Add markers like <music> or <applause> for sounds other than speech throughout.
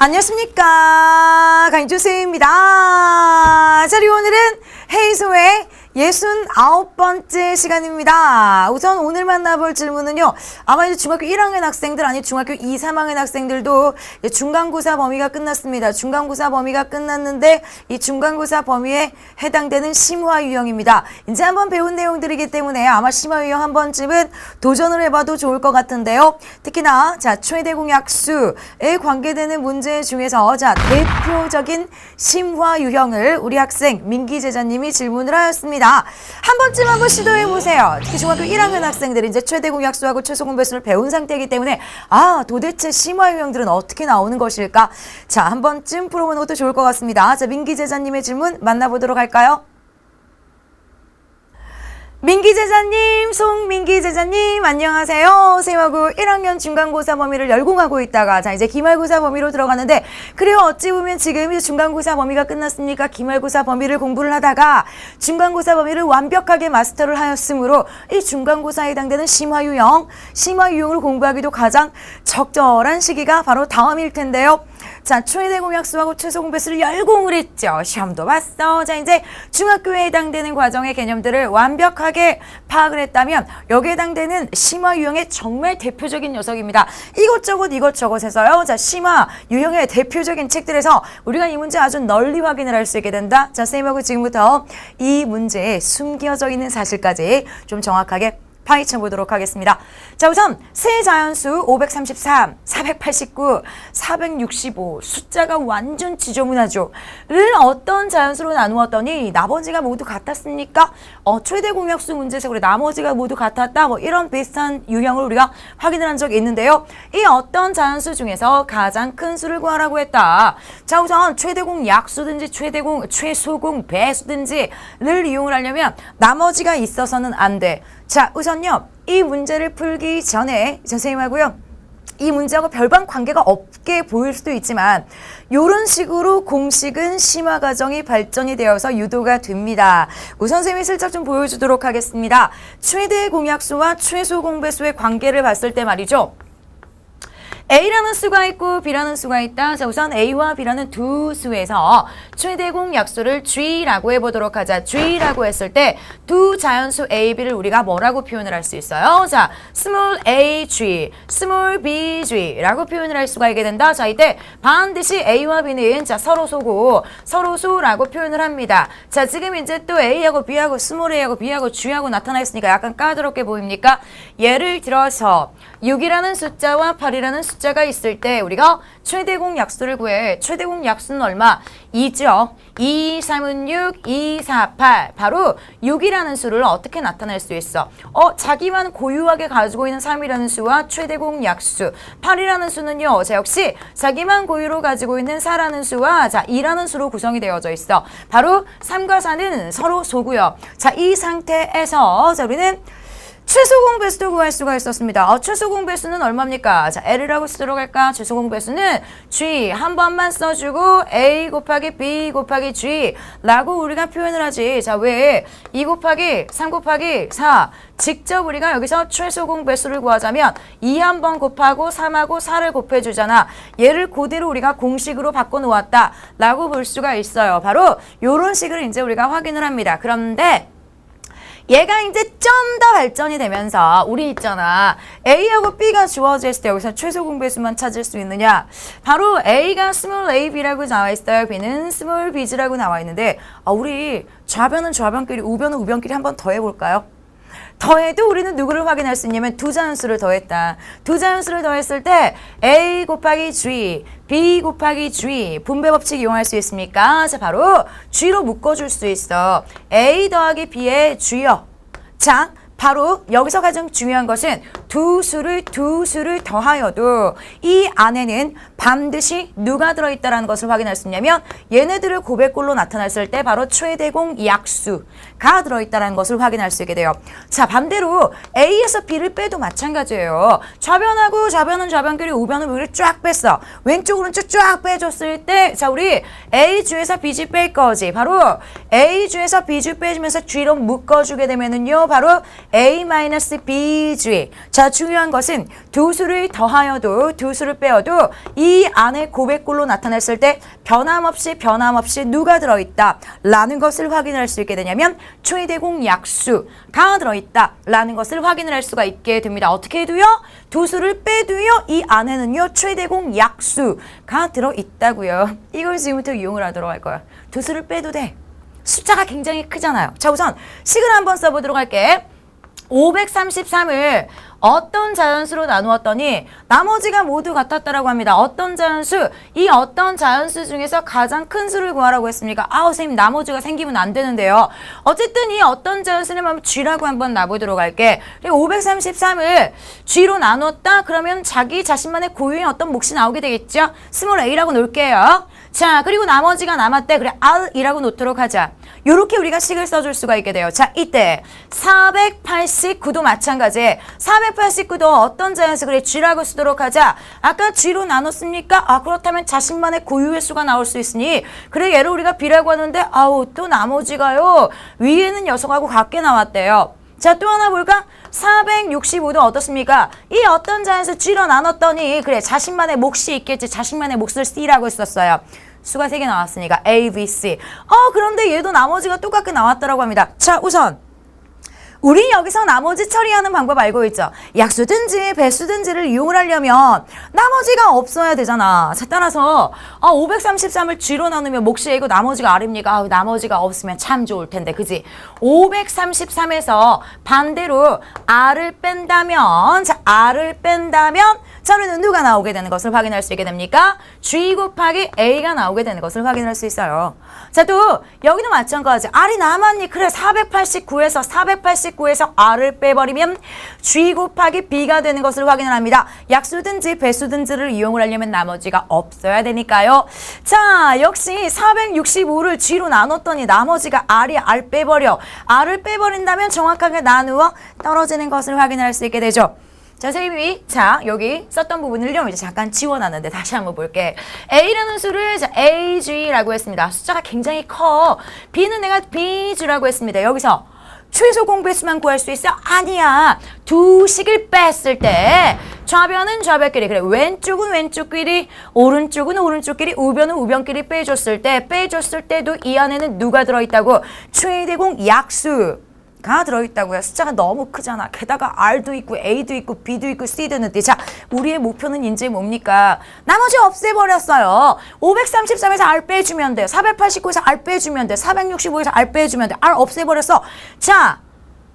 안녕하십니까. 강주수입니다. 자, 우리 오늘은 헤이소의 예순 아홉 번째 시간입니다. 우선 오늘 만나볼 질문은요. 아마 이제 중학교 1학년 학생들 아니 중학교 2, 3학년 학생들도 중간고사 범위가 끝났습니다. 중간고사 범위가 끝났는데 이 중간고사 범위에 해당되는 심화 유형입니다. 이제 한번 배운 내용들이기 때문에 아마 심화 유형 한 번쯤은 도전을 해봐도 좋을 것 같은데요. 특히나 자 최대 공약수에 관계되는 문제 중에서 자 대표적인 심화 유형을 우리 학생 민기 제자님이 질문을 하였습니다. 한 번쯤 한번 시도해 보세요. 특히 중학교 1학년 학생들이 이제 최대 공약수하고 최소 공배수를 배운 상태이기 때문에 아 도대체 심화 유형들은 어떻게 나오는 것일까? 자 한 번쯤 풀어보는 것도 좋을 것 같습니다. 자 민기 제자님의 질문 만나보도록 할까요? 민기 제자님, 송민기 제자님, 안녕하세요. 선생님하고 1학년 중간고사 범위를 열공하고 있다가, 자, 이제 기말고사 범위로 들어가는데, 그래요. 어찌 보면 지금 이제 중간고사 범위가 끝났으니까 기말고사 범위를 공부를 하다가, 중간고사 범위를 완벽하게 마스터를 하였으므로, 이 중간고사에 해당되는 심화유형, 심화유형을 공부하기도 가장 적절한 시기가 바로 다음일 텐데요. 자, 최대 공 약수하고 최소 공배수를 열공을 했죠. 시험도 봤어. 자, 이제 중학교에 해당되는 과정의 개념들을 완벽하게 파악을 했다면 여기에 해당되는 심화 유형의 정말 대표적인 녀석입니다. 이것저것 이것저것 해서요. 자, 심화 유형의 대표적인 책들에서 우리가 이 문제 아주 널리 확인을 할 수 있게 된다. 자, 선생님하고 지금부터 이 문제에 숨겨져 있는 사실까지 좀 정확하게 파헤쳐 보도록 하겠습니다. 자, 우선 세 자연수 533, 489, 465 숫자가 완전 지저분하죠. 를 어떤 자연수로 나누었더니 나머지가 모두 같았습니까? 어, 최대 공약수 문제에서 나머지가 모두 같았다. 뭐 이런 비슷한 유형을 우리가 확인을 한 적이 있는데요. 이 어떤 자연수 중에서 가장 큰 수를 구하라고 했다. 자, 우선 최대공 약수든지 최대공 최소공 배수든지를 이용을 하려면 나머지가 있어서는 안 돼. 자, 우선요. 이 문제를 풀기 전에 선생님하고요. 이 문제하고 별반 관계가 없게 보일 수도 있지만 이런 식으로 공식은 심화 과정이 발전이 되어서 유도가 됩니다. 우선 선생님이 슬쩍 좀 보여주도록 하겠습니다. 최대 공약수와 최소 공배수의 관계를 봤을 때 말이죠. A라는 수가 있고 B라는 수가 있다. 자, 우선 A와 B라는 두 수에서 최대 공 약수를 G라고 해보도록 하자. G라고 했을 때 두 자연수 A, B를 우리가 뭐라고 표현을 할 수 있어요? 자, small a, G, small b, G라고 표현을 할 수가 있게 된다. 자, 이때 반드시 A와 B는 자, 서로 소고 서로 수라고 표현을 합니다. 자, 지금 이제 또 A하고 B하고 small a하고 B하고 G하고 나타나 있으니까 약간 까다롭게 보입니까? 예를 들어서 6이라는 숫자와 8이라는 숫자 가 있을 때 우리가 최대공 약수를 구해. 최대공 약수는 얼마? 2죠. 2, 3은 6, 2, 4, 8. 바로 6이라는 수를 어떻게 나타낼 수 있어? 어, 자기만 고유하게 가지고 있는 3이라는 수와 최대공 약수. 8이라는 수는요. 자, 역시 자기만 고유로 가지고 있는 4라는 수와 자, 2라는 수로 구성이 되어져 있어. 바로 3과 4는 서로 소고요. 자, 이 상태에서 자, 우리는 최소 공 배수도 구할 수가 있었습니다. 어, 최소 공 배수는 얼마입니까? 자, L이라고 쓰도록 할까? 최소 공 배수는 G 한 번만 써주고 A 곱하기 B 곱하기 G 라고 우리가 표현을 하지. 자, 왜? 2 곱하기 3 곱하기 4 직접 우리가 여기서 최소 공 배수를 구하자면 2 한 번 곱하고 3하고 4를 곱해주잖아. 얘를 그대로 우리가 공식으로 바꿔놓았다 라고 볼 수가 있어요. 바로 요런 식을 이제 우리가 확인을 합니다. 그런데 얘가 이제 좀 더 발전이 되면서 우리 있잖아 A하고 B가 주어져 있을 때 여기서 최소 공배수만 찾을 수 있느냐 바로 A가 small a, b라고 나와 있어요 B는 small b라고 나와 있는데 아, 우리 좌변은 좌변끼리 우변은 우변끼리 한 번 더 해볼까요? 더해도 우리는 누구를 확인할 수 있냐면 두 자연수를 더했다. 두 자연수를 더했을 때 A 곱하기 G, B 곱하기 G 분배 법칙 이용할 수 있습니까? 자 바로 G로 묶어줄 수 있어. A 더하기 B의 G요. 자 바로 여기서 가장 중요한 것은 두 수를 두 수를 더하여도 이 안에는 반드시 누가 들어있다라는 것을 확인할 수 있냐면 얘네들을 고백골로 나타났을 때 바로 최대공 약수가 들어있다라는 것을 확인할 수 있게 돼요. 자 반대로 A에서 B를 빼도 마찬가지예요. 좌변하고 좌변은 좌변끼리 우변은 우리를 쫙 뺐어. 왼쪽 오른쪽 쫙 빼줬을 때 자 우리 A 주에서 B 주 뺄 거지. 바로 A 주에서 B 주 빼주면서 G로 묶어주게 되면은요 바로 A-BG. 자, 중요한 것은 두 수를 더하여도 두 수를 빼어도 이 안에 고백골로 나타냈을 때 변함없이 변함없이 누가 들어있다 라는 것을 확인할 수 있게 되냐면 최대공 약수가 들어있다 라는 것을 확인을 할 수가 있게 됩니다. 어떻게 해도요? 두 수를 빼도요 이 안에는요 최대공 약수가 들어있다고요. <laughs> 이걸 지금부터 이용을 하도록 할 거예요. 두 수를 빼도 돼. 숫자가 굉장히 크잖아요. 자 우선 식을 한번 써보도록 할게. 533을 어떤 자연수로 나누었더니 나머지가 모두 같았다라고 합니다. 어떤 자연수? 이 어떤 자연수 중에서 가장 큰 수를 구하라고 했습니까? 아우 선생님 나머지가 생기면 안 되는데요. 어쨌든 이 어떤 자연수를 한번 G라고 한번 놔보도록 할게. 그리고 533을 G로 나눴다? 그러면 자기 자신만의 고유의 어떤 몫이 나오게 되겠죠? 스몰 a라고 놓을게요. 자 그리고 나머지가 남았대. 그래 R이라고 놓도록 하자. 요렇게 우리가 식을 써줄 수가 있게 돼요. 자 이때 489도 마찬가지 489도 어떤 자연수 그래 G라고 쓰도록 하자. 아까 G로 나눴습니까? 아 그렇다면 자신만의 고유의 수가 나올 수 있으니 그래 얘를 우리가 B라고 하는데 아우 또 나머지가요 위에는 녀석하고 같게 나왔대요. 자 또 하나 볼까? 465도 어떻습니까? 이 어떤 자연수 G로 나눴더니 그래 자신만의 몫이 있겠지 자신만의 몫을 C라고 썼어요. 수가 세 개 나왔으니까 A, B, C. 어 그런데 얘도 나머지가 똑같게 나왔더라고 합니다. 자 우선 우리 여기서 나머지 처리하는 방법 알고 있죠? 약수든지 배수든지를 이용을 하려면 나머지가 없어야 되잖아. 자, 따라서 아, 533을 G로 나누면 몫이 이고 나머지가 R입니까? 아, 나머지가 없으면 참 좋을 텐데, 그지? 533에서 반대로 R을 뺀다면, 자, R을 뺀다면 저는 누가 나오게 되는 것을 확인할 수 있게 됩니까? G 곱하기 A가 나오게 되는 것을 확인할 수 있어요. 자, 또 여기도 마찬가지. R이 남았니? 그래, 489에서 489 에서 R을 빼버리면 G 곱하기 B가 되는 것을 확인을 합니다. 약수든지 배수든지를 이용을 하려면 나머지가 없어야 되니까요. 자, 역시 465를 G로 나눴더니 나머지가 R이 R 빼버려. R을 빼버린다면 정확하게 나누어 떨어지는 것을 확인할 수 있게 되죠. 자, 선생님이 자 여기 썼던 부분을요 이제 잠깐 지워놨는데 다시 한번 볼게. A라는 수를 자, AG라고 했습니다. 숫자가 굉장히 커. B는 내가 BG라고 했습니다. 여기서 최소 공배수만 구할 수 있어? 아니야. 두 식을 뺐을 때 좌변은 좌변끼리 그래 왼쪽은 왼쪽끼리 오른쪽은 오른쪽끼리 우변은 우변끼리 빼줬을 때 빼줬을 때도 이 안에는 누가 들어있다고 최대공 약수 가 들어있다고요. 숫자가 너무 크잖아. 게다가 R도 있고 A도 있고 B도 있고 C도 있는데 자 우리의 목표는 이제 뭡니까? 나머지 없애버렸어요. 533에서 R 빼주면 돼. 489에서 R 빼주면 돼. 465에서 R 빼주면 돼. R 없애버렸어. 자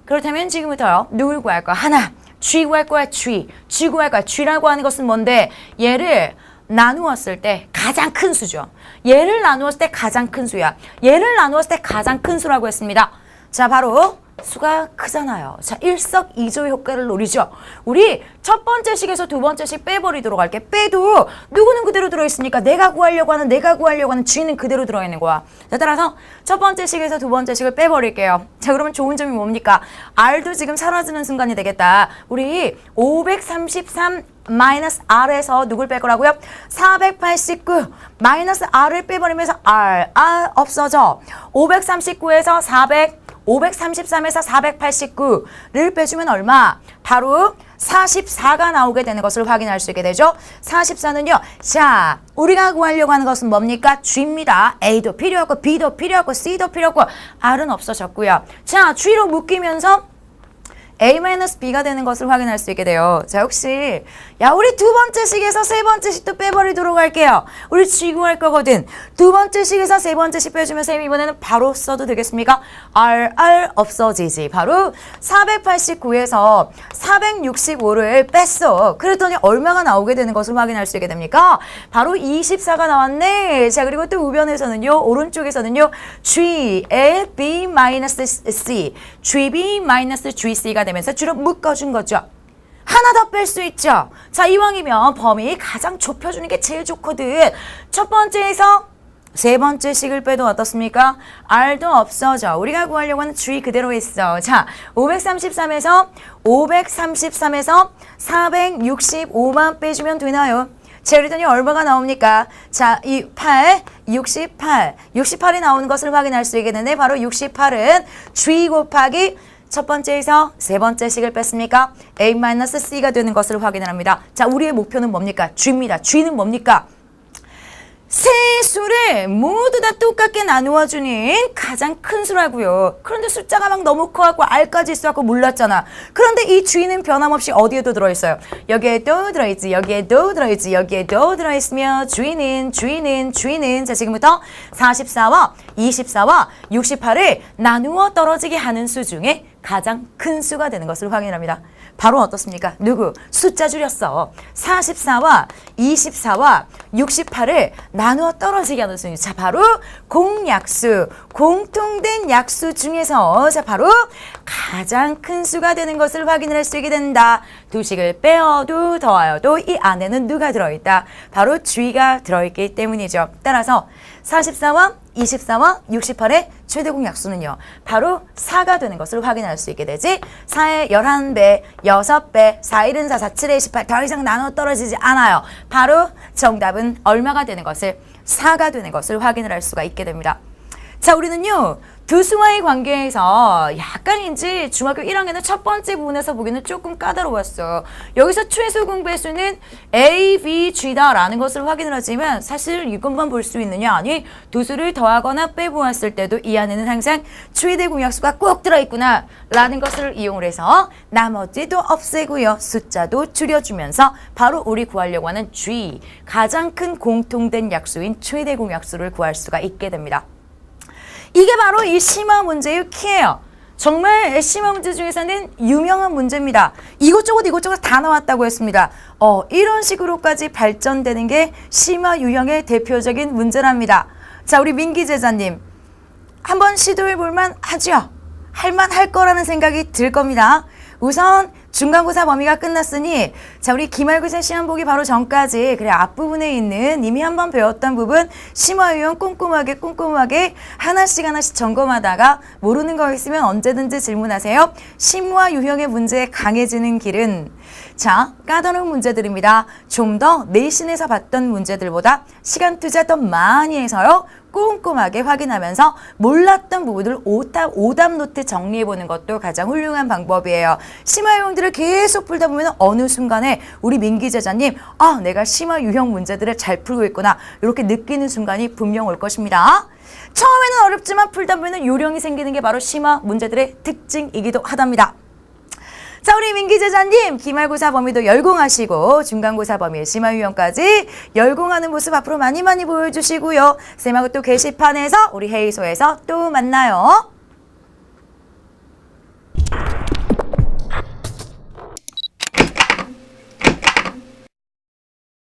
그렇다면 지금부터요. 누굴 구할 거야? 하나. G 구할 거야. G. G 구할 거야. G라고 하는 것은 뭔데? 얘를 나누었을 때 가장 큰 수죠. 얘를 나누었을 때 가장 큰 수야. 얘를 나누었을 때 가장 큰 수라고 했습니다. 자 바로 수가 크잖아요. 자, 일석이조의 효과를 노리죠. 우리 첫 번째 식에서 두 번째 식 빼버리도록 할게. 빼도 누구는 그대로 들어있으니까 내가 구하려고 하는 내가 구하려고 하는 G는 그대로 들어있는 거야. 자, 따라서 첫 번째 식에서 두 번째 식을 빼버릴게요. 자, 그러면 좋은 점이 뭡니까? R도 지금 사라지는 순간이 되겠다. 우리 533 마이너스 R에서 누굴 뺄 거라고요? 489 마이너스 R을 빼버리면서 R, R 없어져. 539에서 400 533에서 489를 빼주면 얼마? 바로 44가 나오게 되는 것을 확인할 수 있게 되죠. 44는요. 자, 우리가 구하려고 하는 것은 뭡니까? G입니다. A도 필요 없고 B도 필요 없고 C도 필요 없고 R은 없어졌고요. 자, G로 묶이면서 A-B가 되는 것을 확인할 수 있게 돼요. 자, 혹시 야, 우리 두 번째 식에서 세 번째 식도 빼버리도록 할게요. 우리 지구 할 거거든. 두 번째 식에서 세 번째 식 빼주면 쌤 이번에는 바로 써도 되겠습니까? R, R 없어지지. 바로 489에서 465를 뺐어. 그랬더니 얼마가 나오게 되는 것을 확인할 수 있게 됩니까? 바로 24가 나왔네. 자, 그리고 또 우변에서는요, 오른쪽에서는요, G의 B-C, GB-GC가 되면서 주로 묶어준 거죠. 하나 더 뺄 수 있죠. 자, 이왕이면 범위 가장 좁혀주는 게 제일 좋거든. 첫 번째에서 세 번째 식을 빼도 어떻습니까? R도 없어져. 우리가 구하려고 하는 G 그대로 있어. 자, 533에서 533에서 465만 빼주면 되나요? 자, 그랬더니 얼마가 나옵니까? 자, 이 8, 68. 68이 나오는 것을 확인할 수 있겠는데 바로 68은 G 곱하기 첫 번째에서 세 번째 식을 뺐습니까? A-C가 되는 것을 확인을 합니다. 자, 우리의 목표는 뭡니까? G입니다. G는 뭡니까? 세 수를 모두 다 똑같게 나누어 주는 가장 큰 수라고요. 그런데 숫자가 막 너무 커갖고 R까지 있어갖고 몰랐잖아. 그런데 이 G는 변함없이 어디에도 들어있어요. 여기에도 들어있지, 여기에도 들어있지, 여기에도 들어있으며 G는, G는, G는 자 지금부터 44와 24와 68을 나누어 떨어지게 하는 수 중에 가장 큰 수가 되는 것을 확인합니다. 바로 어떻습니까? 누구? 숫자 줄였어. 44와 24와 68을 나누어 떨어지게 하는 수. 자, 바로 공약수. 공통된 약수 중에서 자, 바로 가장 큰 수가 되는 것을 확인을 할 수 있게 된다. 두 식을 빼어도 더하여도 이 안에는 누가 들어있다? 바로 G가 들어있기 때문이죠. 따라서 44와 24와 68의 최대 공 약수는요. 바로 4가 되는 것을 확인할 수 있게 되지. 4의 11배, 6배, 4, 1은 4, 4, 7의 28. 더 이상 나눠 떨어지지 않아요. 바로 정답은 얼마가 되는 것을 4가 되는 것을 확인을 할 수가 있게 됩니다. 자, 우리는요. 두 수와의 관계에서 약간인지 중학교 1학년의 첫 번째 부분에서 보기는 조금 까다로웠어. 여기서 최소 공배수는 A, B, G다라는 것을 확인을 하지만 사실 이것만 볼 수 있느냐? 아니, 두 수를 더하거나 빼보았을 때도 이 안에는 항상 최대 공약수가 꼭 들어있구나 라는 것을 이용을 해서 나머지도 없애고요. 숫자도 줄여주면서 바로 우리 구하려고 하는 G, 가장 큰 공통된 약수인 최대 공약수를 구할 수가 있게 됩니다. 이게 바로 이 심화 문제의 키예요. 정말 심화 문제 중에서는 유명한 문제입니다. 이것저것 이것저것 다 나왔다고 했습니다. 어, 이런 식으로까지 발전되는 게 심화 유형의 대표적인 문제랍니다. 자, 우리 민기 제자님. 한번 시도해 볼만 하죠? 할만 할 거라는 생각이 들 겁니다. 우선 중간고사 범위가 끝났으니 자 우리 기말고사 시험 보기 바로 전까지 그래 앞부분에 있는 이미 한번 배웠던 부분 심화 유형 꼼꼼하게 꼼꼼하게 하나씩 하나씩 점검하다가 모르는 거 있으면 언제든지 질문하세요. 심화 유형의 문제에 강해지는 길은 자 까다로운 문제들입니다. 좀 더 내신에서 봤던 문제들보다 시간 투자 더 많이 해서요. 꼼꼼하게 확인하면서 몰랐던 부분을 오답, 오답 노트 정리해보는 것도 가장 훌륭한 방법이에요. 심화 유형들을 계속 풀다 보면 어느 순간에 우리 민기 제자님, 아, 내가 심화 유형 문제들을 잘 풀고 있구나. 이렇게 느끼는 순간이 분명 올 것입니다. 처음에는 어렵지만 풀다 보면 요령이 생기는 게 바로 심화 문제들의 특징이기도 하답니다. 자, 우리 민기 제자님, 기말고사 범위도 열공하시고, 중간고사 범위 심화 유형까지 열공하는 모습 앞으로 많이 많이 보여주시고요. 쌤하고 또 게시판에서 우리 회의소에서 또 만나요.